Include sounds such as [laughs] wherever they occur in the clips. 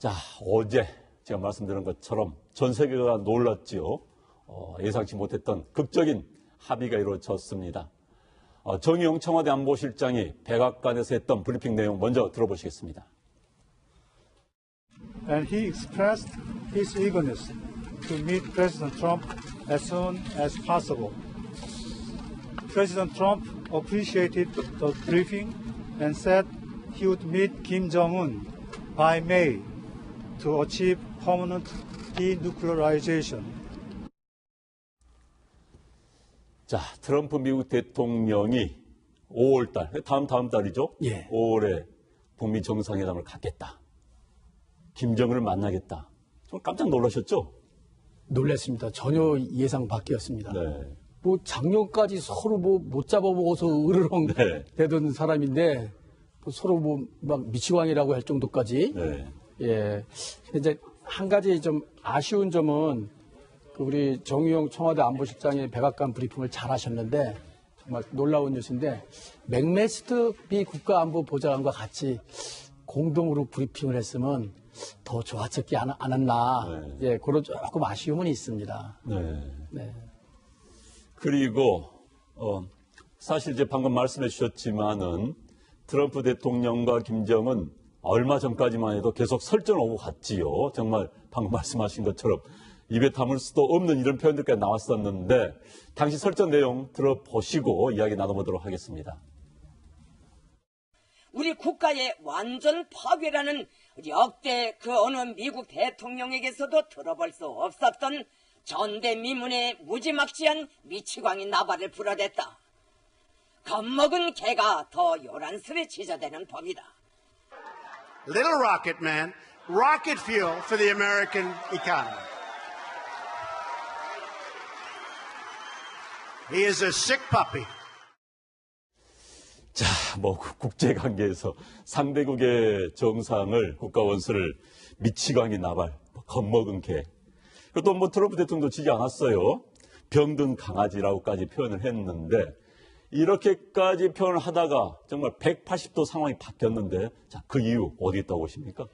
자, 어제 제가 말씀드린 것처럼 전 세계가 놀랐지요. 어, 예상치 못했던 극적인 합의가 이루어졌습니다. 어, 정의용 청와대 안보실장이 백악관에서 했던 브리핑 내용 먼저 들어보시겠습니다. and he expressed his eagerness to meet President Trump as soon as possible. President Trump appreciated the briefing and said he would meet Kim Jong un by May to achieve permanent denuclearization. 자, 트럼프 미국 대통령이 5월 달, 다음 다음 달이죠? 예. 5월에 북미 정상회담을 갖겠다. 김정은을 만나겠다. 좀 깜짝 놀라셨죠? 놀랐습니다. 전혀 예상 밖이었습니다. 네. 뭐 작년까지 서로 뭐 못 잡아보고서 으르렁 네. 대던 사람인데 뭐 서로 뭐 막 미치광이라고 할 정도까지 네. 예. 이제 한 가지 좀 아쉬운 점은 그 우리 정의용 청와대 안보실장이 백악관 브리핑을 잘 하셨는데 정말 놀라운 뉴스인데 맥메스트 미 국가안보보좌관과 같이 공동으로 브리핑을 했으면 더 좋았었지 않, 않았나. 네. 예, 그런 조금 아쉬움은 있습니다. 네. 네. 그리고 어, 사실 이제 방금 말씀해 주셨지만은 트럼프 대통령과 김정은 얼마 전까지만 해도 계속 설전 오고 갔지요. 정말 방금 [laughs] 말씀하신 것처럼 입에 담을 수도 없는 이런 표현들까지 나왔었는데 당시 설전 내용 들어보시고 이야기 나눠보도록 하겠습니다. 우리 국가의 완전 파괴라는 역대 그 어느 미국 대통령에게서도 들어볼 수 없었던 전대미문의 무지막지한 미치광이 나발을 불어댔다. 겁먹은 개가 더 요란스레 지저대는 법이다. Little rocket man, rocket fuel for the American economy. He is a sick puppy. 자, 뭐 국제 관계에서 상대국의 정상을 국가 원수를 미치광이 나발, 뭐 겁먹은 개. 그것도 뭐 트럼프 대통령도 지지 않았어요. 병든 강아지라고까지 표현을 했는데 이렇게까지 표현을 하다가 정말 180도 상황이 바뀌었는데 자, 그 이유 어디 있다고 보십니까?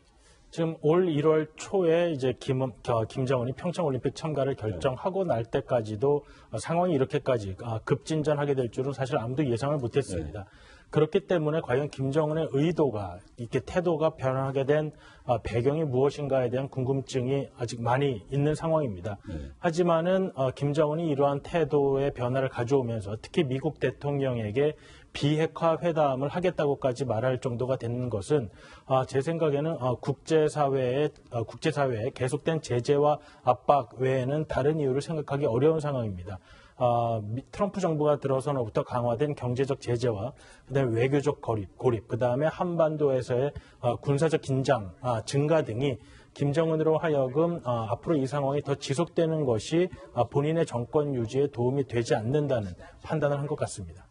지금 올 1월 초에 이제 김, 어, 김정은이 평창 올림픽 참가를 결정하고 날 때까지도 어, 상황이 이렇게까지 아, 급진전하게 될 줄은 사실 아무도 예상을 못했습니다. 그렇기 때문에 과연 김정은의 의도가 이렇게 태도가 변하게 된 어, 배경이 무엇인가에 대한 궁금증이 아직 많이 있는 상황입니다. 하지만은 어, 김정은이 이러한 태도의 변화를 가져오면서 특히 미국 대통령에게 비핵화 회담을 하겠다고까지 말할 정도가 되는 것은 아, 제 생각에는 어, 국제사회의 어, 국제사회의 계속된 제재와 압박 외에는 다른 이유를 생각하기 어려운 상황입니다. 아, 미- 트럼프 정부가 들어서로부터 강화된 경제적 제재와 그다음에 외교적 고립, 고립 그다음에 한반도에서의 어, 군사적 긴장 아, 증가 등이 김정은으로 하여금 어, 앞으로 이 상황이 더 지속되는 것이 아, 본인의 정권 유지에 도움이 되지 않는다는 판단을 한 것 같습니다.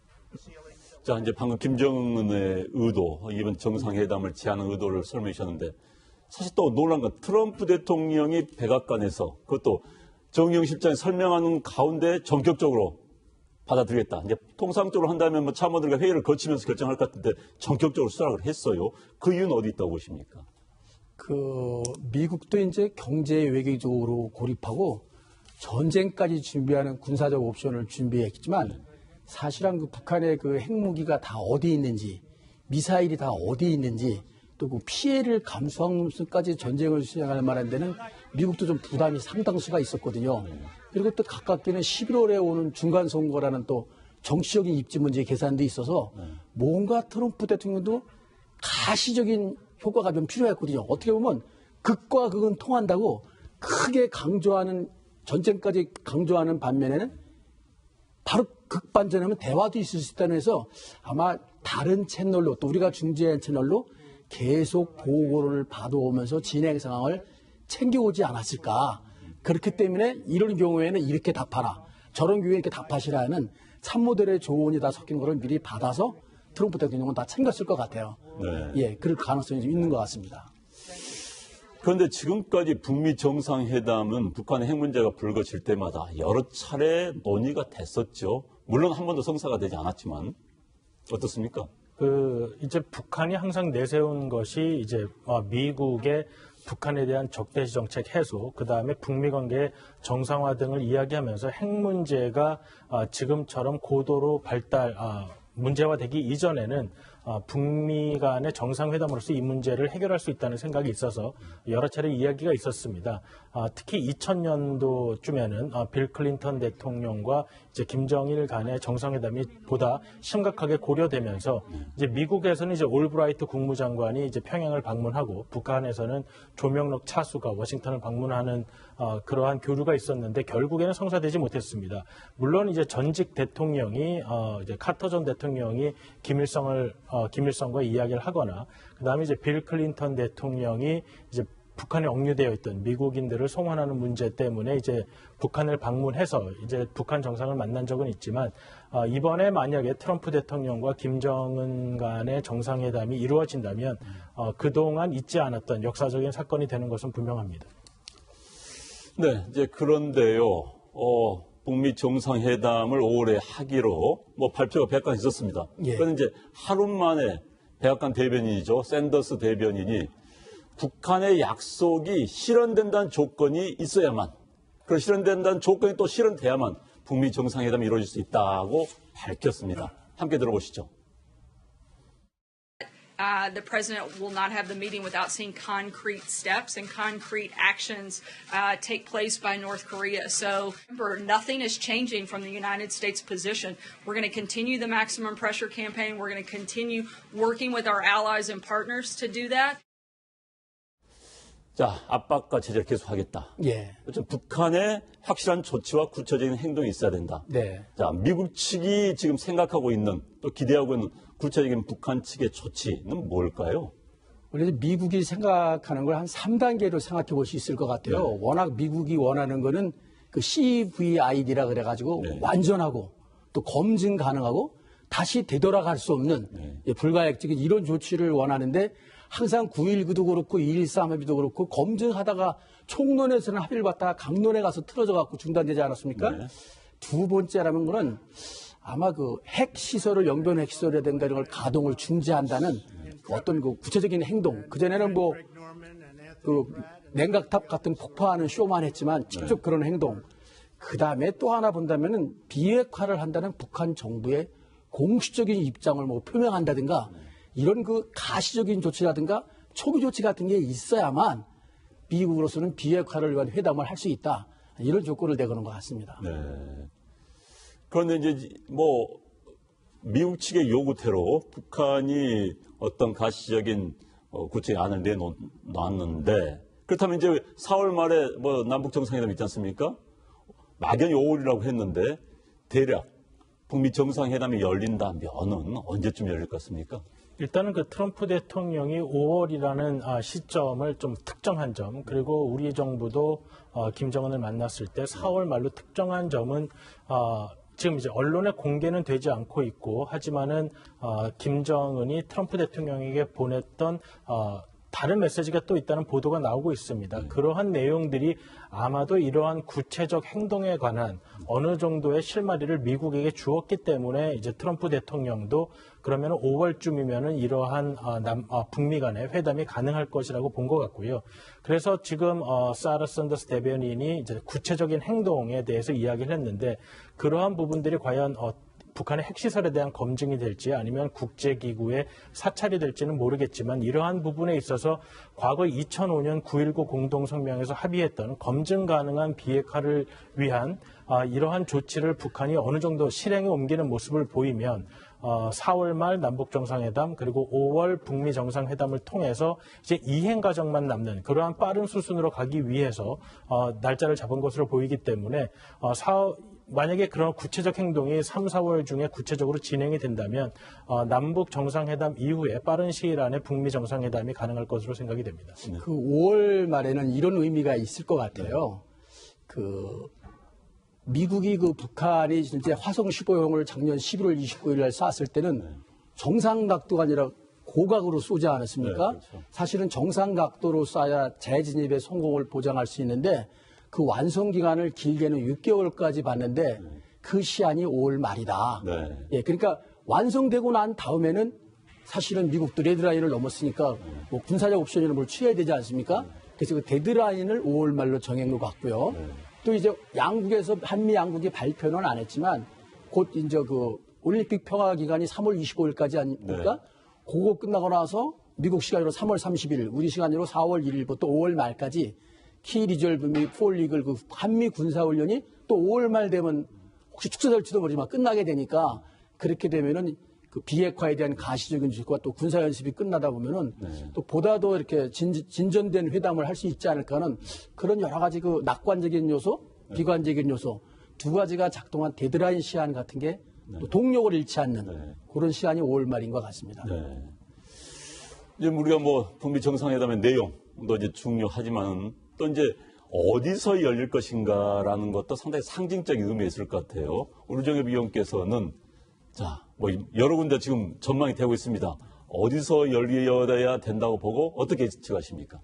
자, 이제 방금 김정은의 의도, 이번 정상회담을 제안한 의도를 설명해 주셨는데 사실 또 놀란 건 트럼프 대통령이 백악관에서 그것도 정의용 실장이 설명하는 가운데 전격적으로 받아들이겠다. 이제 통상적으로 한다면 뭐 참모들과 회의를 거치면서 결정할 것 같은데 전격적으로 수락을 했어요. 그 이유는 어디 있다고 보십니까? 그 미국도 이제 경제 외교적으로 고립하고 전쟁까지 준비하는 군사적 옵션을 준비했지만 사실은 그 북한의 그 핵무기가 다 어디 있는지 미사일이 다 어디 있는지 또 그 피해를 감수하면서까지 전쟁을 시작할 만한 데는 미국도 좀 부담이 상당수가 있었거든요. 그리고 또 가깝게는 11월에 오는 중간 선거라는 또 정치적인 입지 문제 계산도 있어서 뭔가 트럼프 대통령도 가시적인 효과가 좀 필요했거든요. 어떻게 보면 극과 극은 통한다고 크게 강조하는 전쟁까지 강조하는 반면에는 바로 극반전하면 대화도 있을 수 있다는 해서 아마 다른 채널로 또 우리가 중재한 채널로 계속 보고를 받아오면서 진행 상황을 챙겨오지 않았을까. 그렇기 때문에 이런 경우에는 이렇게 답하라. 저런 경우에 이렇게 답하시라는 참모들의 조언이 다 섞인 거를 미리 받아서 트럼프 대통령은 다 챙겼을 것 같아요. 네. 예, 그럴 가능성이 좀 있는 것 같습니다. 그런데 지금까지 북미 정상회담은 북한의 핵 문제가 불거질 때마다 여러 차례 논의가 됐었죠. 물론 한 번도 성사가 되지 않았지만 어떻습니까? 그 이제 북한이 항상 내세운 것이 이제 어, 미국의 북한에 대한 적대시 정책 해소, 그 다음에 북미 관계 정상화 등을 이야기하면서 핵 문제가 아, 지금처럼 고도로 발달 아, 문제화되기 이전에는 아, 북미 간의 정상회담으로서 이 문제를 해결할 수 있다는 생각이 있어서 여러 차례 이야기가 있었습니다. 아, 특히 2000년도쯤에는 아, 빌 클린턴 대통령과 이제 김정일 간의 정상회담이 보다 심각하게 고려되면서 이제 미국에서는 이제 올브라이트 국무장관이 이제 평양을 방문하고 북한에서는 조명록 차수가 워싱턴을 방문하는 어, 그러한 교류가 있었는데 결국에는 성사되지 못했습니다. 물론 이제 전직 대통령이 어, 이제 카터 전 대통령이 김일성을 어, 김일성과 이야기를 하거나 그다음에 이제 빌 클린턴 대통령이 이제 북한에 억류되어 있던 미국인들을 송환하는 문제 때문에 이제 북한을 방문해서 이제 북한 정상을 만난 적은 있지만 어, 이번에 만약에 트럼프 대통령과 김정은 간의 정상회담이 이루어진다면 어, 그동안 있지 않았던 역사적인 사건이 되는 것은 분명합니다. 네, 이제 그런데요, 어, 북미 정상회담을 5월에 하기로 뭐 발표가 백간 있었습니다. 예. 그런데 이제 하루 만에 백악관 대변인이죠. 샌더스 대변인이 북한의 약속이 실현된다는 조건이 있어야만, 그 실현된다는 조건이 또 실현돼야만 북미 정상회담이 이루어질 수 있다고 밝혔습니다. 함께 들어보시죠. uh, the president will not have the meeting without seeing concrete steps and concrete actions uh, take place by North Korea. So remember, nothing is changing from the United States position. We're going to continue the maximum pressure campaign. We're going to continue working with our allies and partners to do that. 자, 압박과 제재를 계속하겠다. 예. 좀 북한의 확실한 조치와 구체적인 행동이 있어야 된다. 네. 자, 미국 측이 지금 생각하고 있는 또 기대하고 있는 구체적인 북한 측의 조치는 뭘까요? 원래 미국이 생각하는 걸 한 3단계로 생각해 볼 수 있을 것 같아요. 네. 워낙 미국이 원하는 거는 그 CVID라 그래가지고 네. 완전하고 또 검증 가능하고 다시 되돌아갈 수 없는 네. 예, 불가역적인 이런 조치를 원하는데 항상 9.19도 그렇고 2.13 합의도 그렇고 검증하다가 총론에서는 합의를 받다가 강론에 가서 틀어져 갖고 중단되지 않았습니까? 네. 두 번째라는 거는 아마 그 핵 시설을 영변 핵 시설이라든가 이런 걸 가동을 중지한다는 어떤 그 구체적인 행동. 그전에는 뭐 그 냉각탑 같은 폭파하는 쇼만 했지만 직접 그런 행동. 그 다음에 또 하나 본다면은 비핵화를 한다는 북한 정부의 공식적인 입장을 뭐 표명한다든가 이런 그 가시적인 조치라든가 초기 조치 같은 게 있어야만 미국으로서는 비핵화를 위한 회담을 할 수 있다. 이런 조건을 내거는 것 같습니다. 네. 그런데 이제 뭐 미국 측의 요구대로 북한이 어떤 가시적인 어, 구체안을 내놓았는데 그렇다면 이제 4월 말에 뭐 남북 정상회담 있지 않습니까? 막연히 5월이라고 했는데 대략 북미 정상회담이 열린다면은 언제쯤 열릴 것 같습니까? 일단은 그 트럼프 대통령이 5월이라는 아, 시점을 좀 특정한 점, 그리고 우리 정부도 어, 김정은을 만났을 때 4월 말로 특정한 점은 어, 지금 이제 언론에 공개는 되지 않고 있고 하지만은 어, 김정은이 트럼프 대통령에게 보냈던 어, 다른 메시지가 또 있다는 보도가 나오고 있습니다. 그러한 내용들이 아마도 이러한 구체적 행동에 관한 어느 정도의 실마리를 미국에게 주었기 때문에 이제 트럼프 대통령도 그러면 5월쯤이면은 이러한 어, 남, 어, 북미 간의 회담이 가능할 것이라고 본 것 같고요. 그래서 지금 어, 사라 썬더스 대변인이 이제 구체적인 행동에 대해서 이야기를 했는데 그러한 부분들이 과연 어, 북한의 핵시설에 대한 검증이 될지 아니면 국제기구의 사찰이 될지는 모르겠지만 이러한 부분에 있어서 과거 2005년 9.19 공동성명에서 합의했던 검증 가능한 비핵화를 위한 아, 이러한 조치를 북한이 어느 정도 실행에 옮기는 모습을 보이면 어, 4월 말 남북 정상회담 그리고 5월 북미 정상회담을 통해서 이제 이행 과정만 남는 그러한 빠른 수순으로 가기 위해서 어, 날짜를 잡은 것으로 보이기 때문에 어, 사, 만약에 그런 구체적 행동이 3, 4월 중에 구체적으로 진행이 된다면 어, 남북 정상회담 이후에 빠른 시일 안에 북미 정상회담이 가능할 것으로 생각이 됩니다. 그 5월 말에는 이런 의미가 있을 것 같아요. 그 미국이 그 북한이 이제 화성 15형을 작년 11월 29일 날 쐈을 때는 정상 각도가 아니라 고각으로 쏘지 않았습니까? 네, 그렇죠. 사실은 정상 각도로 쏴야 재진입의 성공을 보장할 수 있는데 그 완성 기간을 길게는 6개월까지 봤는데 그 시한이 5월 말이다. 네. 예, 그러니까 완성되고 난 다음에는 사실은 미국도 레드라인을 넘었으니까 뭐 군사적 옵션이나 뭘 취해야 되지 않습니까? 그래서 그 데드라인을 5월 말로 정한 것 같고요. 또 이제 양국에서 한미 양국이 발표는 안 했지만 곧 이제 그 올림픽 평화 기간이 3월 25일까지 아닙니까? 그거 끝나고 나서 미국 시간으로 3월 30일, 우리 시간으로 4월 1일부터 5월 말까지 키 리졸브 및 폴리글 그 한미 군사 훈련이 또 5월 말 되면 혹시 축소될지도 모르지만 끝나게 되니까 그렇게 되면은 그 비핵화에 대한 가시적인 주식과 또 군사 연습이 끝나다 보면은 또 보다 더 이렇게 진, 진전된 회담을 할 수 있지 않을까 하는 그런 여러 가지 그 낙관적인 요소, 비관적인 요소 두 가지가 작동한 데드라인 시한 같은 게또 동력을 잃지 않는 그런 시간이 5월 말인 것 같습니다. 네. 이제 우리가 뭐 북미 정상회담의 내용도 이제 중요하지만 또 이제 어디서 열릴 것인가라는 것도 상당히 상징적인 의미가 있을 것 같아요. 우르정엽 위원께서는 자, 뭐 여러 군데 지금 전망이 되고 있습니다. 어디서 열려야 된다고 보고 어떻게 예측하십니까?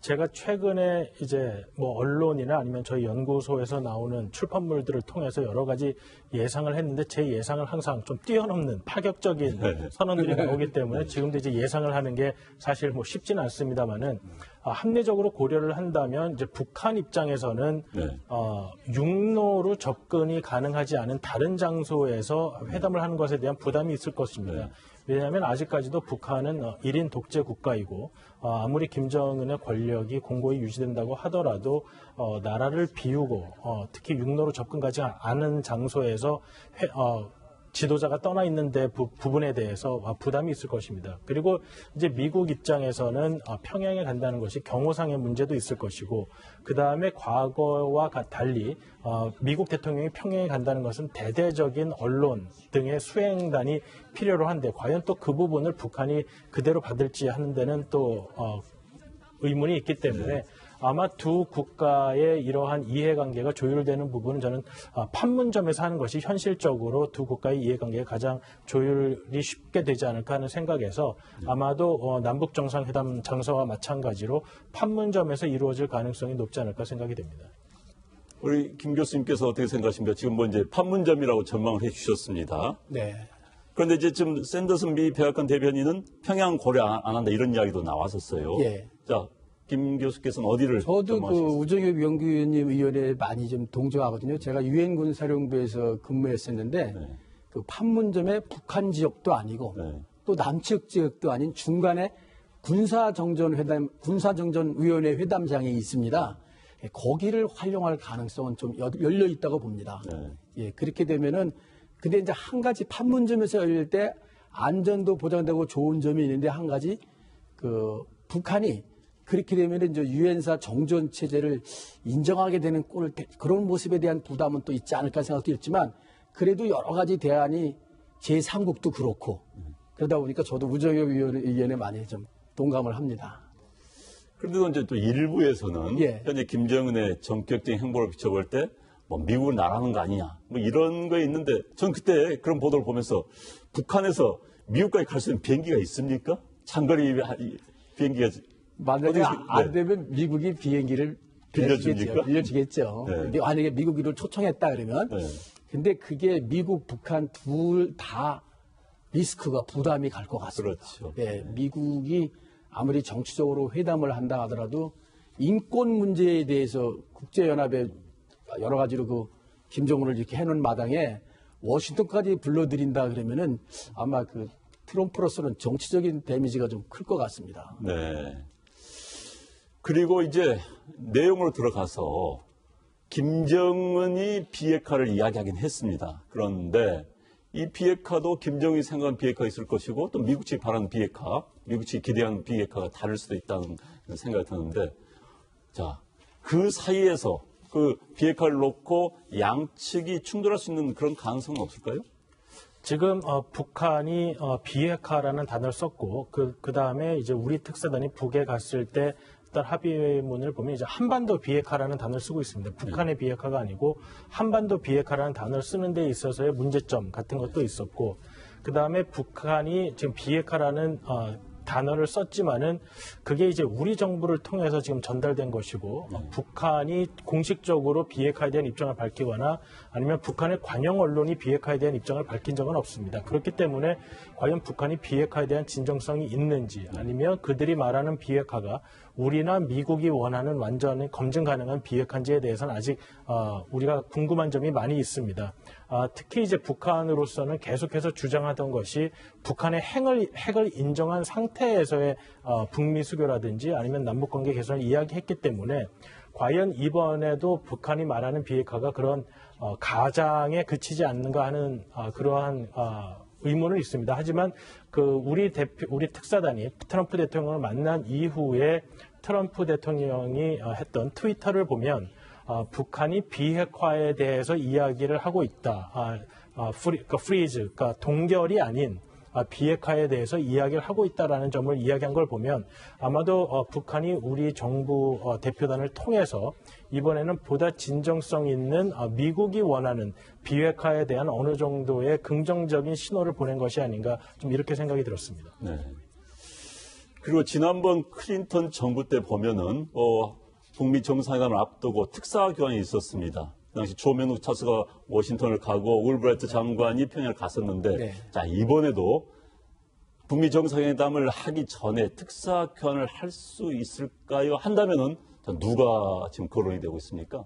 제가 최근에 이제 뭐 언론이나 아니면 저희 연구소에서 나오는 출판물들을 통해서 여러 가지 예상을 했는데 제 예상을 항상 좀 뛰어넘는 파격적인 네. 선언들이 [laughs] 나오기 때문에 지금도 이제 예상을 하는 게 사실 뭐 쉽지는 않습니다만은 아, 합리적으로 고려를 한다면 이제 북한 입장에서는 네. 어, 육로로 접근이 가능하지 않은 다른 장소에서 회담을 하는 것에 대한 부담이 있을 것입니다. 네. 왜냐하면 아직까지도 북한은 어, 1인 독재 국가이고 어, 아무리 김정은의 권력이 공고히 유지된다고 하더라도 어, 나라를 비우고 어, 특히 육로로 접근하지 않은 장소에서 회- 어, 지도자가 떠나 있는 데 부, 분에 대해서 아, 부담이 있을 것입니다. 그리고 이제 미국 입장에서는 아, 평양에 간다는 것이 경호상의 문제도 있을 것이고 그 다음에 과거와 가- 달리 어, 미국 대통령이 평양에 간다는 것은 대대적인 언론 등의 수행단이 필요로 한데 과연 또 그 부분을 북한이 그대로 받을지 하는 데는 또 어, 의문이 있기 때문에 아마 두 국가의 이러한 이해관계가 조율되는 부분은 저는 아, 판문점에서 하는 것이 현실적으로 두 국가의 이해관계가 가장 조율이 쉽게 되지 않을까 하는 생각에서 아마도 어, 남북 정상회담 장소와 마찬가지로 판문점에서 이루어질 가능성이 높지 않을까 생각이 됩니다. 우리 김 교수님께서 어떻게 생각하십니까? 지금 뭐 이제 판문점이라고 전망을 해 주셨습니다. 네. 그런데 이제 지금 샌더슨 미 백악관 대변인은 평양 고려 안- 안 한다 이런 이야기도 나왔었어요. 예. 자, 김 교수께서는 어디를 저도 그? 우정엽 연구위원님 의견에 많이 좀 동조하거든요. 제가 유엔 군 사령부에서 근무했었는데 네. 그 판문점에 북한 지역도 아니고 네. 또 남측 지역도 아닌 중간에 군사정전 회담 군사정전 위원회 회담장이 있습니다. 예, 거기를 활용할 가능성은 좀 여- 열려 있다고 봅니다. 네. 예, 그렇게 되면은 근데 이제 한 가지 판문점에서 열릴 때 안전도 보장되고 좋은 점이 있는데 한 가지 그 북한이 그렇게 되면 이제 유엔사 정전 체제를 인정하게 되는 꼴 그런 모습에 대한 부담은 또 있지 않을까 생각도 있지만 그래도 여러 가지 대안이 제3국도 그렇고 그러다 보니까 저도 우정엽 위원의 의견에 많이 좀 동감을 합니다. 그런데도 이제 또 일부에서는 예. 현재 김정은의 전격적인 행보를 비춰볼 때 뭐 미국을 나라는 거 아니냐 뭐 이런 거에 있는데 전 그때 그런 보도를 보면서 북한에서 미국까지 갈 수 있는 비행기가 있습니까? 장거리 비행기가 만약에 안 네. 되면 미국이 비행기를 빌려줍니까? 내주겠죠. 빌려주겠죠. 네. 만약에 미국을 초청했다 그러면 네. 근데 그게 미국, 북한 둘 다 리스크가 부담이 갈 것 같습니다. 그렇죠. 예, 미국이 아무리 정치적으로 회담을 한다 하더라도 인권 문제에 대해서 국제연합에 여러 가지로 그 김정은을 이렇게 해놓은 마당에 워싱턴까지 불러들인다 그러면은 아마 그 트럼프로서는 정치적인 데미지가 좀 클 것 같습니다. 네. 그리고 이제 내용으로 들어가서 김정은이 비핵화를 이야기하긴 했습니다. 그런데 이 비핵화도 김정은이 생각한 비핵화가 있을 것이고 또 미국 측이 바라는 비핵화, 미국 측이 기대하는 비핵화가 다를 수도 있다는 생각이 드는데 자, 그 사이에서 그 비핵화를 놓고 양측이 충돌할 수 있는 그런 가능성은 없을까요? 지금 어, 북한이 어, 비핵화라는 단어를 썼고 그 그 다음에 이제 우리 특사단이 북에 갔을 때 일단 합의문을 보면 이제 한반도 비핵화라는 단어를 쓰고 있습니다. 북한의 비핵화가 아니고 한반도 비핵화라는 단어를 쓰는 데 있어서의 문제점 같은 것도 있었고 그 다음에 북한이 지금 비핵화라는 어, 단어를 썼지만은 그게 이제 우리 정부를 통해서 지금 전달된 것이고 어, 북한이 공식적으로 비핵화에 대한 입장을 밝히거나 아니면 북한의 관영 언론이 비핵화에 대한 입장을 밝힌 적은 없습니다. 그렇기 때문에 과연 북한이 비핵화에 대한 진정성이 있는지 아니면 그들이 말하는 비핵화가 우리나 미국이 원하는 완전히 검증 가능한 비핵화인지에 대해서는 아직 어, 우리가 궁금한 점이 많이 있습니다. 아, 특히 이제 북한으로서는 계속해서 주장하던 것이 북한의 핵을, 핵을 인정한 상태에서의 어, 북미 수교라든지 아니면 남북 관계 개선을 이야기했기 때문에 과연 이번에도 북한이 말하는 비핵화가 그런 어, 가장에 그치지 않는가 하는 아, 그러한 아, 의문은 있습니다. 하지만 그 우리 대표 우리 특사단이 트럼프 대통령을 만난 이후에 트럼프 대통령이 어, 했던 트위터를 보면 어, 북한이 비핵화에 대해서 이야기를 하고 있다. 아, 아, 프리, 그러니까 프리즈, 그러니까 동결이 아닌 아, 비핵화에 대해서 이야기를 하고 있다라는 점을 이야기한 걸 보면 아마도 어, 북한이 우리 정부 어, 대표단을 통해서 이번에는 보다 진정성 있는 어, 미국이 원하는 비핵화에 대한 어느 정도의 긍정적인 신호를 보낸 것이 아닌가 좀 이렇게 생각이 들었습니다. 네. 그리고 지난번 클린턴 정부 때 보면은 어, 북미 정상회담을 앞두고 특사 교환이 있었습니다. 그 당시 조명욱 차스가 워싱턴을 가고 울브라이트 장관이 평양을 갔었는데 네. 자 이번에도 북미 정상회담을 하기 전에 특사 교환을 할 수 있을까요? 한다면은 자, 누가 지금 거론이 되고 있습니까?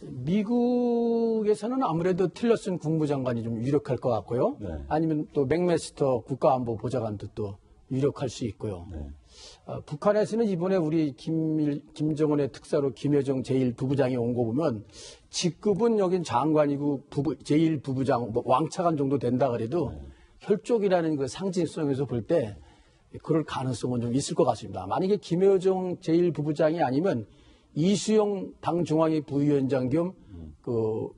미국에서는 아무래도 틸러슨 국무장관이 좀 유력할 것 같고요. 네. 아니면 또 맥메스터 국가안보 보좌관도 또 유력할 수 있고요. 네. 어, 북한에서는 이번에 우리 김일, 김정은의 특사로 김여정 제1부부장이 온 거 보면 직급은 여긴 장관이고 부부, 제1부부장 뭐 왕차관 정도 된다 그래도 혈족이라는 그 상징성에서 볼 때 그럴 가능성은 좀 있을 것 같습니다. 만약에 김여정 제1부부장이 아니면 이수영 당 중앙위 부위원장 겸 그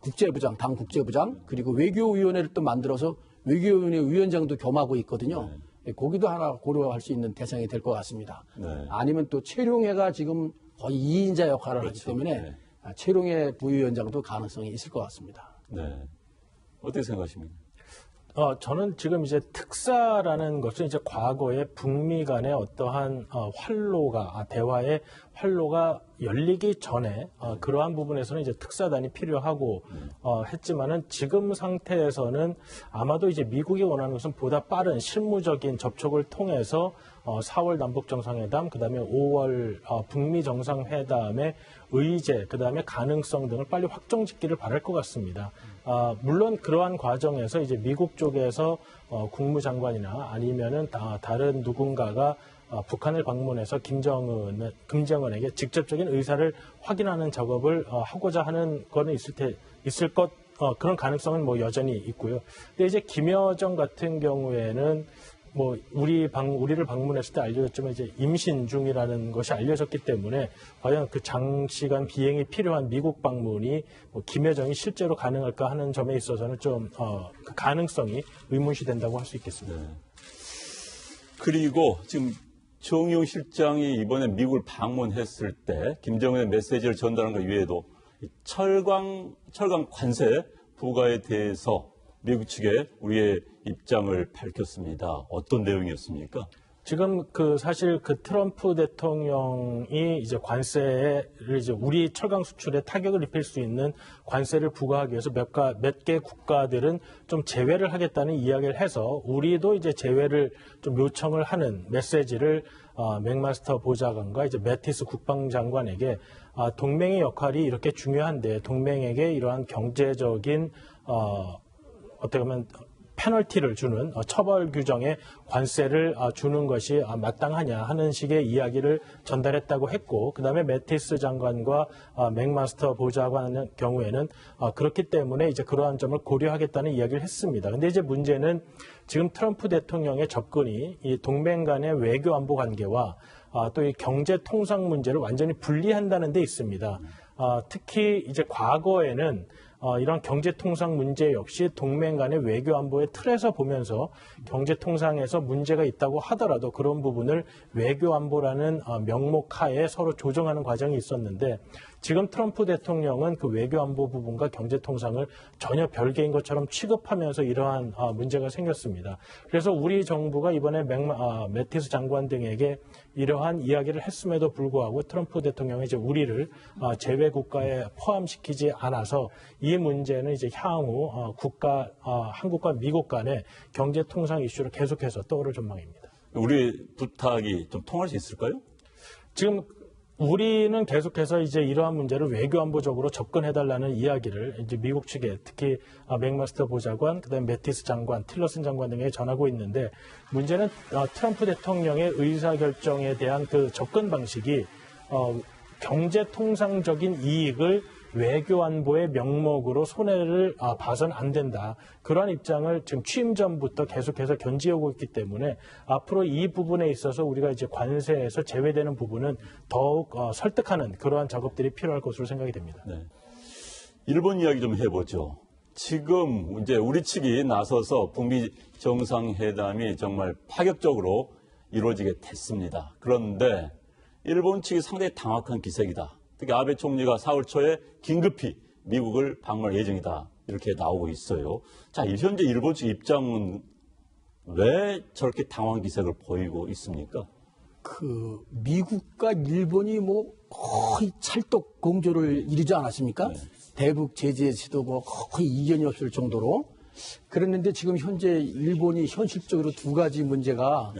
국제부장, 당 국제부장 그리고 외교위원회를 또 만들어서 외교위원회 위원장도 겸하고 있거든요. 예, 거기도 하나 고려할 수 있는 대상이 될 것 같습니다. 네. 아니면 또 최룡해가 지금 거의 2인자 역할을 하기 그렇죠. 때문에 네. 아, 최룡해 부위원장도 가능성이 있을 것 같습니다. 네. 어떻게 생각하십니까? 어, 저는 지금 이제 특사라는 것은 이제 과거에 북미 간의 어떠한 어, 활로가, 아, 대화의 활로가 열리기 전에 어, 그러한 부분에서는 이제 특사단이 필요하고 어, 했지만은 지금 상태에서는 아마도 이제 미국이 원하는 것은 보다 빠른 실무적인 접촉을 통해서 어, 4월 남북 정상회담, 그다음에 5월 어, 북미 정상회담의 의제, 그다음에 가능성 등을 빨리 확정짓기를 바랄 것 같습니다. 아, 물론 그러한 과정에서 이제 미국 쪽에서 어, 국무장관이나 아니면은 다, 다른 누군가가 어, 북한을 방문해서 김정은, 김정은에게 직접적인 의사를 확인하는 작업을 어, 하고자 하는 거는 있을 테, 있을 것, 어, 그런 가능성은 뭐 여전히 있고요. 근데 이제 김여정 같은 경우에는 뭐 우리 방 우리를 방문했을 때 알려졌지만 이제 임신 중이라는 것이 알려졌기 때문에 과연 그 장시간 비행이 필요한 미국 방문이 뭐 김여정이 실제로 가능할까 하는 점에 있어서는 좀 어, 그 가능성이 의문시 된다고 할 수 있겠습니다. 네. 그리고 지금 정용 실장이 이번에 미국을 방문했을 때 김정은의 메시지를 전달한 것 외에도 이 철강 철강 관세 부과에 대해서 미국 측에 우리의 입장을 밝혔습니다. 어떤 내용이었습니까? 지금 그 사실 그 트럼프 대통령이 이제 관세를 이제 우리 철강 수출에 타격을 입힐 수 있는 관세를 부과하기 위해서 몇몇 개 국가들은 좀 제외를 하겠다는 이야기를 해서 우리도 이제 제외를 좀 요청을 하는 메시지를 어, 맥마스터 보좌관과 이제 매티스 국방장관에게 아, 동맹의 역할이 이렇게 중요한데 동맹에게 이러한 경제적인 어, 어떻게 보면 페널티를 주는 어, 처벌 규정에 관세를 어, 주는 것이 아, 마땅하냐 하는 식의 이야기를 전달했다고 했고 그다음에 매티스 장관과 어, 맥마스터 보좌관의 경우에는 어, 그렇기 때문에 이제 그러한 점을 고려하겠다는 이야기를 했습니다. 근데 이제 문제는 지금 트럼프 대통령의 접근이 이 동맹 간의 외교 안보 관계와 아, 또이 경제 통상 문제를 완전히 분리한다는 데 있습니다. 아, 특히 이제 과거에는 어, 이런 경제 통상 문제 역시 동맹 간의 외교 안보의 틀에서 보면서 경제 통상에서 문제가 있다고 하더라도 그런 부분을 외교 안보라는 어, 명목 하에 서로 조정하는 과정이 있었는데 지금 트럼프 대통령은 그 외교 안보 부분과 경제 통상을 전혀 별개인 것처럼 취급하면서 이러한 어, 문제가 생겼습니다. 그래서 우리 정부가 이번에 맥마, 아, 매티스 장관 등에게 이러한 이야기를 했음에도 불구하고 트럼프 대통령이 이제 우리를 어, 제외 국가에 포함시키지 않아서 이 문제는 이제 향후 어, 국가 어, 한국과 미국 간의 경제 통상 이슈로 계속해서 떠오를 전망입니다. 우리 부탁이 좀 통할 수 있을까요? 지금 우리는 계속해서 이제 이러한 문제를 외교안보적으로 접근해달라는 이야기를 이제 미국 측에 특히 아, 맥마스터 보좌관, 그다음 매티스 장관, 틸러슨 장관 등에 전하고 있는데 문제는 아, 트럼프 대통령의 의사 결정에 대한 그 접근 방식이 어, 경제 통상적인 이익을 외교 안보의 명목으로 손해를 아, 봐선 안 된다. 그러한 입장을 지금 취임 전부터 계속해서 견지하고 있기 때문에 앞으로 이 부분에 있어서 우리가 이제 관세에서 제외되는 부분은 더욱 어, 설득하는 그러한 작업들이 필요할 것으로 생각이 됩니다. 네. 일본 이야기 좀 해보죠. 지금 이제 우리 측이 나서서 북미 정상회담이 정말 파격적으로 이루어지게 됐습니다. 그런데 일본 측이 상당히 당확한 기색이다. 특히 아베 총리가 4월 초에 긴급히 미국을 방문할 예정이다. 이렇게 나오고 있어요. 자, 현재 일본 측 입장은 왜 저렇게 당황 기색을 보이고 있습니까? 그 미국과 일본이 뭐 거의 찰떡 공조를 이루지 않았습니까? 대북 제재에서도 뭐 거의 이견이 없을 정도로 그랬는데 지금 현재 일본이 현실적으로 두 가지 문제가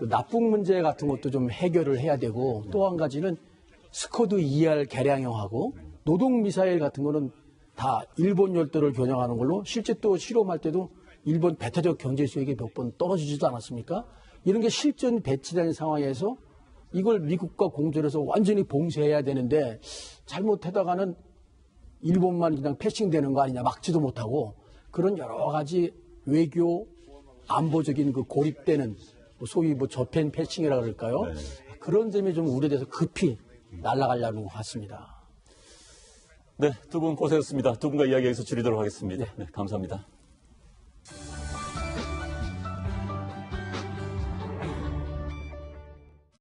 그 납북 문제 같은 것도 좀 해결을 해야 되고 또 한 가지는 스쿼드 ER 개량형하고 노동 미사일 같은 거는 다 일본 열도를 겨냥하는 걸로 실제 또 실험할 때도 일본 배타적 경제 수익이 몇 번 떨어지지도 않았습니까? 이런 게 실전 배치된 상황에서 이걸 미국과 공조를 해서 완전히 봉쇄해야 되는데 잘못하다가는 일본만 그냥 패싱되는 거 아니냐 막지도 못하고 그런 여러 가지 외교 안보적인 그 고립되는 뭐 소위 뭐 저펜 패싱이라 그럴까요? 그런 점이 좀 우려돼서 급히 날아가려는 것 같습니다. 네, 두 분 고생했습니다. 두 분과 이야기 여기서 줄이도록 하겠습니다. 네, 감사합니다.